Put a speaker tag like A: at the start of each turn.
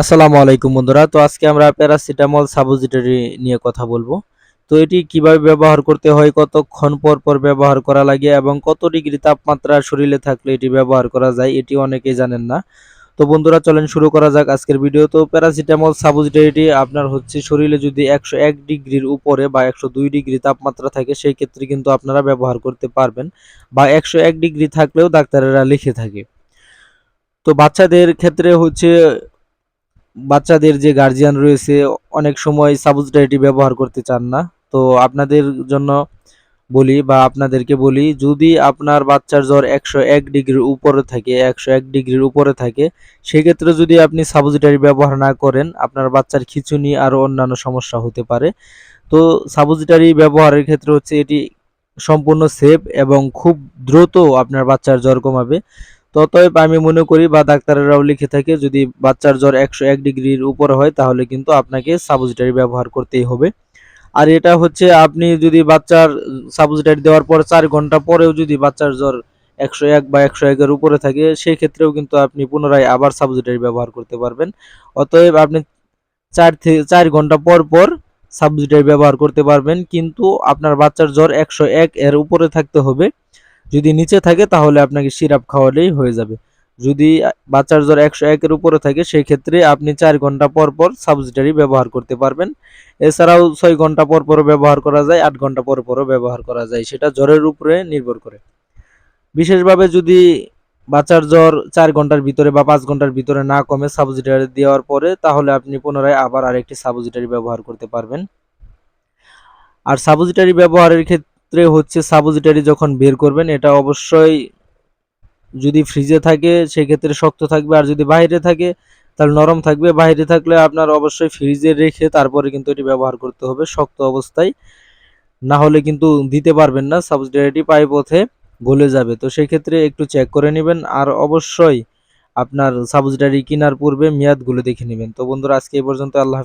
A: আসসালামু আলাইকুম বন্ধুরা। তো আজকে আমরা প্যারাসিটামল সাপোজিটরি নিয়ে কথা বলব। তো এটি কীভাবে ব্যবহার করতে হয়, কতক্ষণ পর পর ব্যবহার করা লাগে এবং কত ডিগ্রি তাপমাত্রা শরীরে থাকলে এটি ব্যবহার করা যায়, এটি অনেকেই জানেন না। তো বন্ধুরা, চলেন শুরু করা যাক আজকের ভিডিও। তো প্যারাসিটামল সাপোজিটরিটি আপনার হচ্ছে শরীরে যদি একশো এক ডিগ্রির উপরে বা একশো দুই ডিগ্রি তাপমাত্রা থাকে, সেই ক্ষেত্রে কিন্তু আপনারা ব্যবহার করতে পারবেন বা একশো এক ডিগ্রি থাকলেও ডাক্তারেরা লিখে থাকে। তো বাচ্চাদের ক্ষেত্রে হচ্ছে বাচ্চাদের যে গার্জিয়ান রয়েছে, অনেক সময় সাবুজটাইটি ব্যবহার করতে চান না। তো আপনাদের জন্য বলি বা আপনাদেরকে বলি, যদি আপনার বাচ্চার জ্বর একশো এক ডিগ্রির উপরে থাকে, একশো এক ডিগ্রির উপরে থাকে, সেক্ষেত্রে যদি আপনি সাবুজিটারি ব্যবহার না করেন, আপনার বাচ্চার খিঁচুনি আর অন্যান্য সমস্যা হতে পারে। তো সাবুজিটারি ব্যবহারের ক্ষেত্রে হচ্ছে এটি সম্পূর্ণ সেফ এবং খুব দ্রুত আপনার বাচ্চার জ্বর কমাবে। ততএব আমি মনে করি বা ডাক্তারেরাও লিখে থাকে, যদি বাচ্চার জ্বর একশো এক ডিগ্রির উপরে হয়, তাহলে কিন্তু আপনাকে সাপোজিটারি ব্যবহার করতেই হবে। আর এটা হচ্ছে আপনি যদি বাচ্চার সাপোজিটারি দেওয়ার পর চার ঘণ্টা পরেও যদি বাচ্চার জ্বর একশো এক বা একশো একের উপরে থাকে সেই ক্ষেত্রেও কিন্তু আপনি পুনরায় আবার সাপোজিটারি ব্যবহার করতে পারবেন। অতএব আপনি চার থেকে চার ঘণ্টা পর পর সাবজিটারি ব্যবহার করতে পারবেন, কিন্তু আপনার বাচ্চার জ্বর একশো এক এর উপরে থাকতে হবে। যদি নিচে থাকে, তাহলে আপনাকে সিরাপ খাওয়ালেই হয়ে যাবে। যদি বাচ্চার জ্বর একশো একের উপরে থাকে সেই ক্ষেত্রে আপনি চার ঘণ্টা পর পর সাবজিটারি ব্যবহার করতে পারবেন। এছাড়াও ছয় ঘণ্টা পর পরও ব্যবহার করা যায়, আট ঘণ্টা পর পরও ব্যবহার করা যায়। সেটা জ্বরের উপরে নির্ভর করে। বিশেষভাবে যদি বাচ্চার জ্বর চার ঘণ্টার ভিতরে বা পাঁচ ঘণ্টার ভিতরে না কমে সাবজিটারি দেওয়ার পরে, তাহলে আপনি পুনরায় আবার আরেকটি সাবজিটারি ব্যবহার করতে পারবেন। আর সাবজিটারি ব্যবহারের ক্ষেত্রে হচ্ছে সাবজিটারি যখন বের করবেন, এটা অবশ্যই যদি ফ্রিজে থাকে, সেক্ষেত্রে শক্ত থাকবে। আর যদি বাইরে থাকে, তাহলে নরম থাকবে। বাইরে থাকলে আপনার অবশ্যই ফ্রিজে রেখে তারপরে কিন্তু এটি ব্যবহার করতে হবে শক্ত অবস্থায়। না হলে কিন্তু দিতে পারবেন না সাবজিটারিটি পাই পথে গলে যাবে। তো সেই ক্ষেত্রে একটু চেক করে নেবেন। আর অবশ্যই আপনার সাবজিটারি কেনার পূর্বে মেয়াদগুলো দেখে নেবেন। তো বন্ধুরা, আজকে এই পর্যন্ত। আল্লাহ